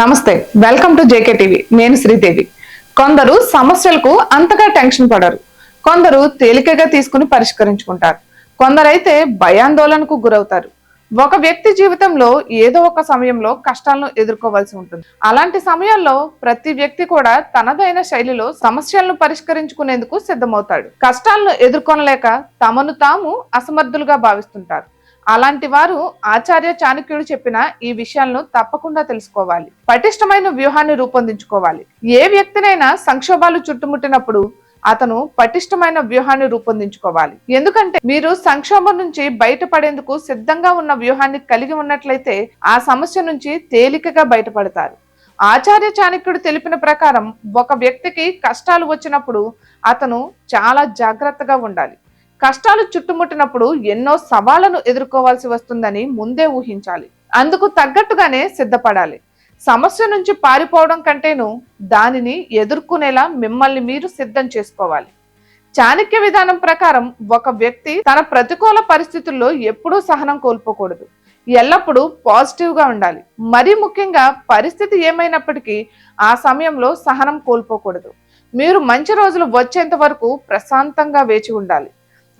నమస్తే welcome to JK TV. నేను శ్రీదేవి. కొందరు సమస్యలకు అంతగా టెన్షన్ పడరు. కొందరు తేలికగా తీసుకుని పరిష్కరించుకుంటారు. కొందరైతే భయాందోళనకు గురవుతారు. ఒక వ్యక్తి జీవితంలో ఏదో ఒక సమయంలో కష్టాలను ఎదుర్కోవాల్సి ఉంటుంది. అలాంటి సమయాల్లో ప్రతి వ్యక్తి కూడా తనదైన శైలిలో సమస్యలను పరిష్కరించుకునేందుకు సిద్ధమవుతాడు. కష్టాలను ఎదుర్కొనలేక తమను తాము అసమర్థులుగా భావిస్తుంటారు. అలాంటి వారు ఆచార్య చాణక్యుడు చెప్పిన ఈ విషయాలను తప్పకుండా తెలుసుకోవాలి. పటిష్టమైన వ్యూహాన్ని రూపొందించుకోవాలి. ఏ వ్యక్తినైనా సంక్షోభాలు చుట్టుముట్టినప్పుడు అతను పటిష్టమైన వ్యూహాన్ని రూపొందించుకోవాలి. ఎందుకంటే మీరు సంక్షోభం నుంచి బయటపడేందుకు సిద్ధంగా ఉన్న వ్యూహాన్ని కలిగి ఉన్నట్లయితే ఆ సమస్య నుంచి తేలికగా బయటపడతారు. ఆచార్య చాణక్యుడు తెలిపిన ప్రకారం ఒక వ్యక్తికి కష్టాలు వచ్చినప్పుడు అతను చాలా జాగ్రత్తగా ఉండాలి. కష్టాలు చుట్టుముట్టినప్పుడు ఎన్నో సవాళ్ళను ఎదుర్కోవాల్సి వస్తుందని ముందే ఊహించాలి. అందుకు తగ్గట్టుగానే సిద్ధపడాలి. సమస్య నుంచి పారిపోవడం కంటేను దానిని ఎదుర్కొనేలా మిమ్మల్ని మీరు సిద్ధం చేసుకోవాలి. చాణక్య విధానం ప్రకారం ఒక వ్యక్తి తన ప్రతికూల పరిస్థితుల్లో ఎప్పుడూ సహనం కోల్పోకూడదు. ఎల్లప్పుడూ పాజిటివ్గా ఉండాలి. మరీ ముఖ్యంగా పరిస్థితి ఏమైనప్పటికీ ఆ సమయంలో సహనం కోల్పోకూడదు. మీరు మంచి రోజులు వచ్చేంత వరకు ప్రశాంతంగా వేచి ఉండాలి.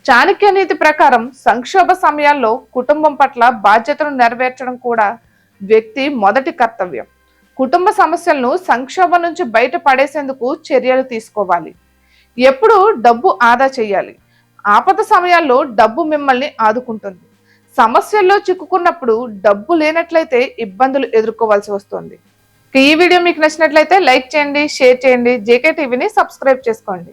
చాణక్య నీతి ప్రకారం సంక్షోభ సమయాల్లో కుటుంబం పట్ల బాధ్యతను నెరవేర్చడం కూడా వ్యక్తి మొదటి కర్తవ్యం. కుటుంబ సమస్యలను సంక్షోభం నుంచి బయట పడేసేందుకు చర్యలు తీసుకోవాలి. ఎప్పుడు డబ్బు ఆదా చేయాలి. ఆపద సమయాల్లో డబ్బు మిమ్మల్ని ఆదుకుంటుంది. సమస్యల్లో చిక్కుకున్నప్పుడు డబ్బు లేనట్లయితే ఇబ్బందులు ఎదుర్కోవాల్సి వస్తుంది. ఈ వీడియో మీకు నచ్చినట్లయితే లైక్ చేయండి షేర్ చేయండి జేకే టీవీని సబ్స్క్రైబ్ చేసుకోండి.